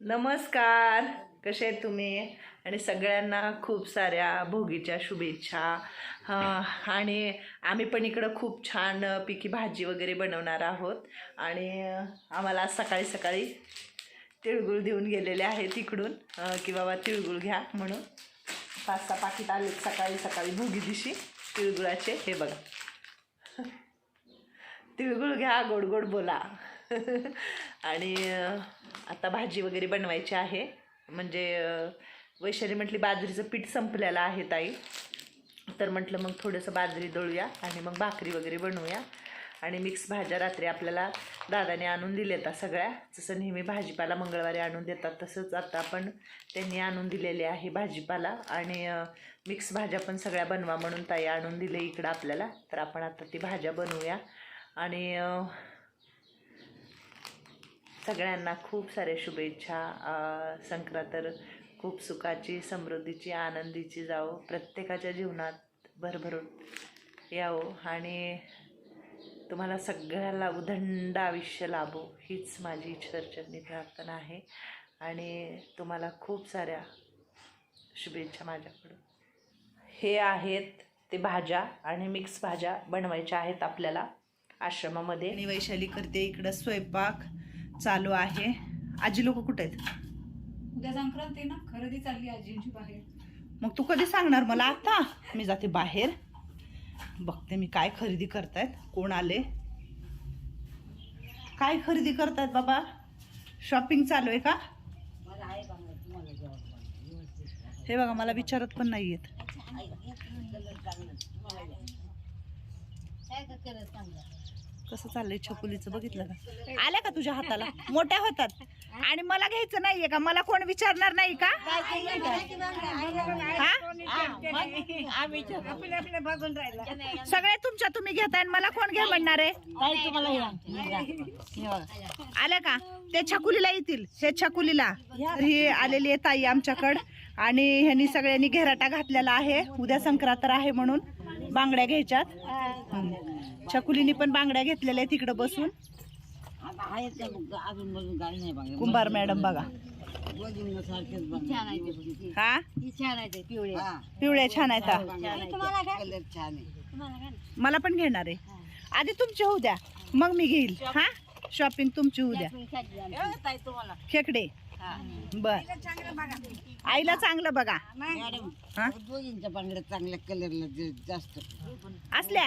नमस्कार. कसे आहेत तुम्ही? आणि सगळ्यांना खूप साऱ्या भोगीच्या शुभेच्छा. आणि आम्ही पण इकडं खूप छान पिकी भाजी वगैरे बनवणार आहोत. आणि आम्हाला आज सकाळी सकाळी तिळगुळ देऊन गेलेले आहेत इकडून. की बाबा तिळगुळ घ्या म्हणून. पाच सहा पाकिट आले सकाळी सकाळी भोगी दिवशी तिळगुळाचे. हे बघा. तिळगुळ घ्या गोड गोड बोला. आणि आता भाजी वगैरे बनवायची आहे. म्हणजे वैशाली म्हटली बाजरीचं पीठ संपलेलं आहे ताई. तर म्हटलं मग थोडंसं बाजरी दळूया आणि मग भाकरी वगैरे बनवूया. आणि मिक्स भाज्या रात्री आपल्याला दादाने आणून दिलेत सगळ्या. जसं नेहमी भाजीपाला मंगळवारी आणून देतात तसंच आता आपण त्यांनी आणून दिलेले आहे भाजीपाला. आणि मिक्स भाज्या पण सगळ्या बनवा म्हणून ताई आणून दिले इकडं आपल्याला. तर आपण आता ती भाज्या बनवूया. आणि सगळ्यांना खूप साऱ्या शुभेच्छा. संक्रांत तर खूप सुखाची समृद्धीची आनंदीची जावो. प्रत्येकाच्या जीवनात भरभरून यावो. आणि तुम्हाला सगळ्याला उदंड आयुष्य लाभो हीच माझी ईश्वरचरणी प्रार्थना आहे. आणि तुम्हाला खूप साऱ्या शुभेच्छा माझ्याकडून. हे आहेत ते भाज्या आणि मिक्स भाज्या बनवायच्या आहेत आपल्याला आश्रमामध्ये. आणि वैशाली करते इकडं स्वयंपाक. चालू आहे. आजी लोक कुठे आहेत? उद्या संक्रांत आहे ना? खरेदी चालली आजींची बाहेर. मग तू कधी सांगणार मला आता? मी जाते बाहेर. बघते मी काय खरेदी करतायत. कोण आले? काय खरेदी करतायत बाबा? शॉपिंग चालू आहे का? हे बघा मला विचारत पण नाही येत कसं चाललंय छकुलीचं बघितलं का? आल्या का तुझ्या हाताला? मोठ्या होतात. आणि मला घ्यायचं नाहीये का? मला कोण विचारणार नाही का? सगळे तुमच्या तुम्ही घेताय आणि मला कोण घ्या म्हणणार आहे? आल्या का? ते छकुलीला येतील. हे छकुलीला. तर ही आलेली आहे ताई आमच्याकडं. आणि ह्यांनी सगळ्यांनी घेराटा घातलेला आहे. उद्या संक्रांत आहे म्हणून बांगड्या घ्यायच्यात. छकुलीनी पण बांगड्या घेतलेल्या आहेत तिकडं बसून. कुंभार मॅडम बघा. हा? पिवळ्या. छान आहेत हा. मला पण घेणार आहे. आधी तुमची होऊ द्या. मग मी घेईल. हा? शॉपिंग तुमची होऊ द्या. खेकडे. बर. आईला चांगलं बघा. हा? दोघींच्या बांगड्या चांगल्या कलरला जास्त असल्या?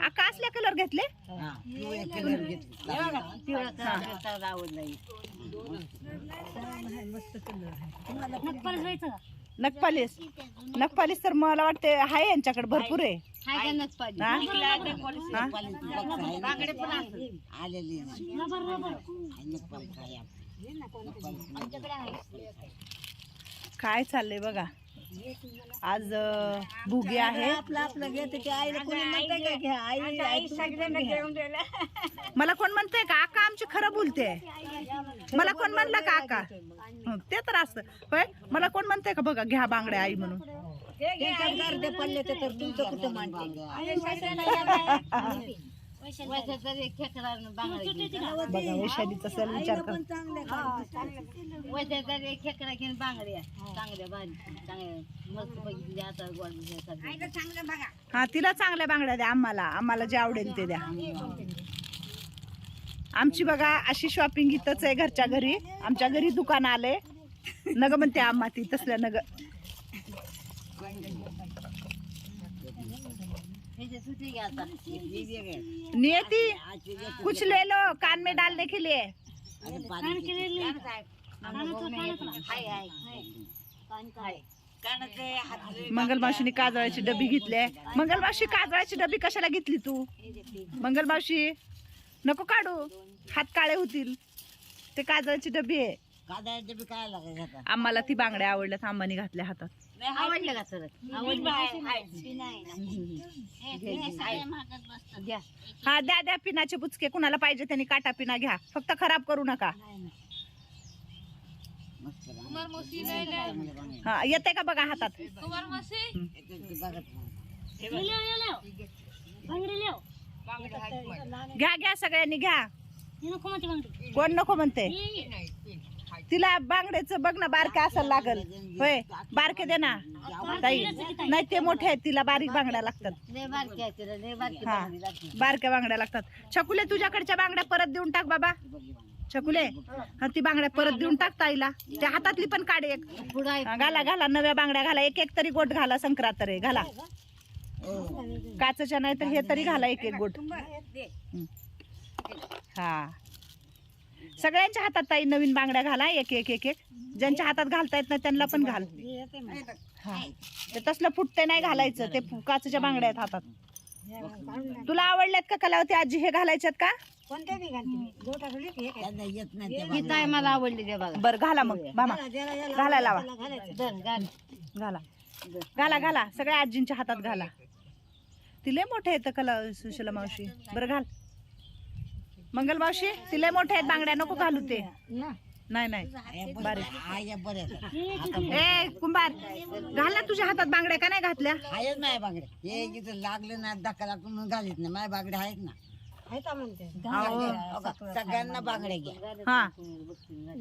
अक्का असल्या कलर घेतले? पिवळे कलर घेतले नखपालीस नखपालीस तर मला वाटते आहे यांच्याकडे भरपूर आहे. हा? हा? आलेली काय चाललंय बघा? आज भुगे आहे. आपलं आपलं घेते की आईला कोणी म्हणतंय का घ्या आई आई सगळ्यांना घेऊन मला कोण म्हणतंय का? आका आमची खरं बोलते मला कोण म्हणलं का आका? हं, ते तर असतं होय? मला कोण म्हणतंय का? बघा घ्या बांगड्या आई म्हणून. पडले तर तर तुमचं कुठं मानते? बघा वैशालीचा सर विचार कर. खेकडा घेऊन बांगड्या चांगल्या भाजी चांगल्या मस्त पैकी आता गोड हा तिला चांगल्या बांगड्या द्या आम्हाला. आम्हाला जे आवडेल ते द्या. आमची बघा अशी शॉपिंग इथंच आहे घरच्या घरी. आमच्या घरी दुकान आले नग म्हणते आम्हा ती तसल्या नग. नियती कुछ ले लो कान में डालने के लिए। मंगलमावशीने काजळाची डबी घेतली. मंगलमावशी काजळाची डबी कशाला घेतली तू? मंगलमावशी नको काढू. हात काळे होतील. ते काजळाची डबी आहे. आम्हाला ती बांगड्या आवडल्यात आम्हाने घातल्या हातात. आवडलं का. सर हा द्या द्या पिनाचे बुचके. कुणाला पाहिजे त्यांनी काटा पिना घ्या. फक्त खराब करू नका. हा येते का बघा हातात? घ्या घ्या सगळ्यांनी घ्या. कोण नको म्हणते? तिला बांगड्याचं बघ ना बारके असायला लागल. होय बारके दे ना. ताई नाही ते मोठे आहेत तिला बारीक बांगड्या लागतात. हा बारक्या बांगड्या लागतात. छकुले तुझ्याकडच्या बांगड्या परत देऊन टाक बाबा. छकुले हा ती बांगड्या परत देऊन टाक ताईला. त्या हातातली पण काढ एक. घाला घाला नव्या बांगड्या घाला. एक एक तरी गोट घाला संक्रांत रे घाला. काचच्या नाही तर हे तरी घाला एक एक गोट. हा. सगळ्यांच्या हातात ताई नवीन बांगड्या घाला एक एक एक एक. ज्यांच्या हातात घालता येत नाही त्यांना पण घाल. हा. ते तसलं फुटते नाही घालायचं ते फु- काचेच्या बांगड्या आहेत हातात. तुला आवडल्यात का कलावती आजी? हे घालायच्यात का? ही ताई मला आवडली ते बघा. बर घाला मग. मामा घाला लावा. घाल. घाला. घाला घाला. सगळ्या आजींच्या हातात घाला. तिले मोठे आहेत कला सुशीला मावशी. बरं घाल. मंगल मावशी तिले मोठे आहेत बांगड्या नको घालू ते. नाही नाही. बारीक ए कुंभार घाल तुझ्या हातात बांगड्या का नाही घातल्या? आहेच नाही बांगडे हे इथं लागलं ना धक्का लागतो म्हणून घालीत नाही. माझ्या बांगडे आहेत ना? सगळ्यांना बांगडे घ्या. हा.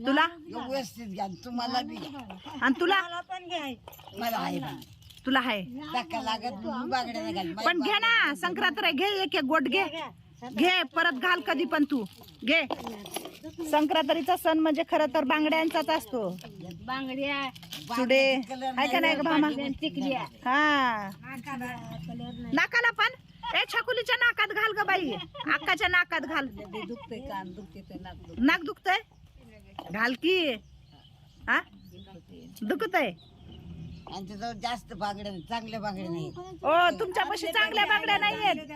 तुला? व्यवस्थित घ्या. तुम्हाला बी घ्या. आणि तुला? मला आहे तुला आहे. धक्का लागत बांगड्या नाही घाली पण घे ना संक्रांत रे घे एक एक गोट घे. घे परत घाल कधी पण तू. घे. संक्रांतीचा सण म्हणजे खरं तर बांगड्यांचाच असतो. बांगड्या चुडे आहे का नाही भामा हा. नाकाला पण? ए छकुलीच्या नाकात घाल ग बाई. अक्काच्या नाकात घाल. नाक दुखतय? घाल की. हा? दुखतय. यांच्याजवळ जास्त बांगड्या नाही, चांगल्या बांगड्या नाही. ओ तुमच्यापाशी चांगल्या बांगड्या नाहीयेत.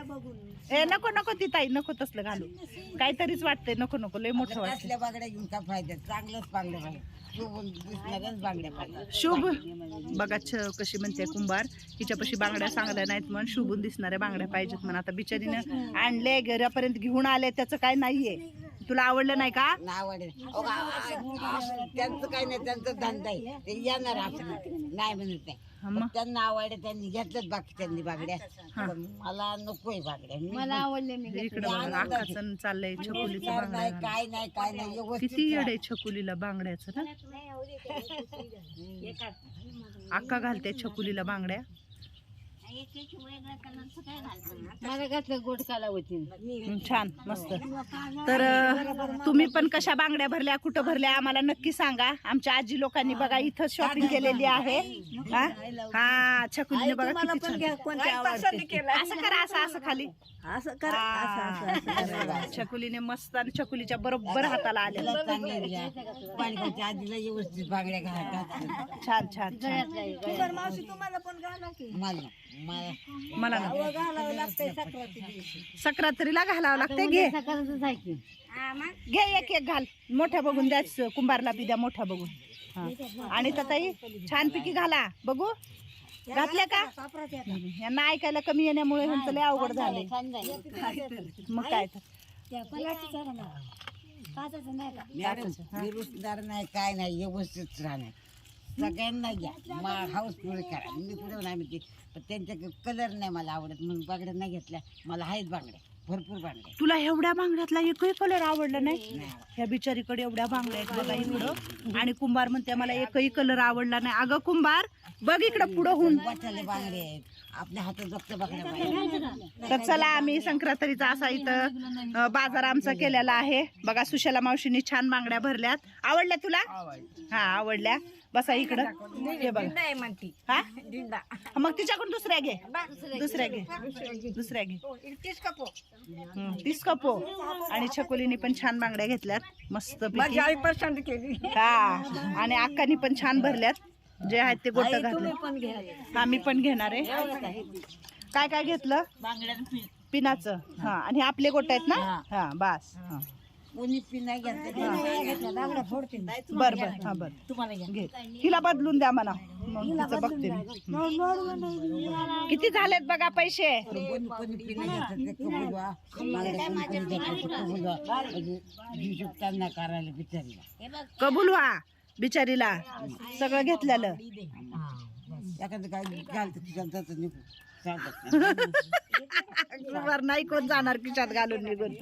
ए नको नको ती ताई नको तसलं घालू. काहीतरीच वाटतंय नको नको लय मोठं वाटतंय. असल्या बांगड्या घेऊन काय फायदा चांगल्याच बांगड्या पाहिजे. शोभून दिसणाऱ्याच बांगड्या पाहिजे. शुभ. बघा छ कशी म्हणते कुंभार हिच्यापाशी बांगड्या चांगल्या नाहीत म्हणून शुभून दिसणाऱ्या बांगड्या पाहिजेत म्हणून आता बिचारीनं आणले घरापर्यंत घेऊन आले त्याचं काय नाहीये. तुला आवडलं नाही का? त्यांचं काही नाही त्यांचा धंदा आहे. ते येणार आपण नाही. म्हणत नाही हा मग? त्यांना आवडे त्यांनी घेतल्याच बाकी त्यांनी बागड्या. पण मला नकोय बागड्या. मी मला आवडले मी इकडे बघा आकाचं चाललंय छकुलीचं विचार नाही काय नाही काय नाही व्यवस्थित किती येडे छकुलीला बांगड्याचं ना? अक्का घालते छकुलीला बांगड्या. मला घातलं गोड काला होती हं, छान मस्त तर तुम्ही पण कशा बांगड्या भरल्या कुठं भरल्या आम्हाला नक्की सांगा आमच्या आजी लोकांनी बघा इथं शॉपिंग केलेली आहे हा? हा छकुलीने बघा. असं करा असं असं खाली असं हा. छकुलीने मस्त आणि छकुलीच्या बरोबर हाताला आले आजीला व्यवस्थित बागड्या घालतात छान छान छान मला मला मला ना सक्रातीला घालावं लागते घे. घे एक एक घाल. मोठ्या बघून द्याच कुंभारला बी द्या मोठ्या बघून. आणि ताई छानपैकी घाला. बघू. घातल्या का. यांना ऐकायला कमी येण्यामुळे ह्यांचं लय अवघड झाले छान मग काय तर. नाही. काय नाही व्यवस्थित राहणार. सगळ्यांना घ्या. मा हाऊस पुढे करा. मी पुढे नाही म्हणते पण त्यांच्या कलर नाही मला आवडत. म्हणून बांगड्या नाही घेतल्या. मला आहेत बांगड्या. भरपूर बांगड्या. तुला एवढ्या बांगड्यातला एकही कलर आवडला नाही? ह्या बिचारीकडे एवढ्या बांगड्या आहेत बघा इकडं. आणि कुंभार म्हणते मला एकही कलर आवडला नाही. अगं कुंभार बघ इकडं पुढं होऊन. बांगडे आहेत. आपल्या हातात जगत बांगड्या पाहिजे तर चला आम्ही संक्रांतीचा असा इथं बाजार आमचा केलेला आहे. बघा सुशाला मावशीने छान बांगड्या भरल्यात. आवडल्या तुला? हा आवडल्या. बसा इकडं. हे बघा. हा? मग तिच्याकडून दुसऱ्या घे. दुसऱ्या घे. दुसऱ्या घे. हं, तीस कपो आणि छकोलीने पण छान बांगड्या घेतल्यात. मस्त पसंत केली. हा. आणि अक्कानी पण छान भरल्यात. जे आहेत ते गोट घातले. आम्ही पण घेणार आहे. काय? काय घेतलं? पिनाचं. हा आणि आपले गोट आहेत ना? हा बस. हा. कोणी पिना घेतलं बर बर हा बर. तुम्हाला घे. तिला बदलून द्या म्हणा. मग तिचं बघते मी. किती झालेत बघा पैसे? कोणी पिना घेतलं म्हणजे करायला बिचारीला. कबूल व्हा बिचारीला. सगळं घेतलेलं. एखादं काय घालतं जातं वर नाही कोण जाणार खिशात घालून निघून.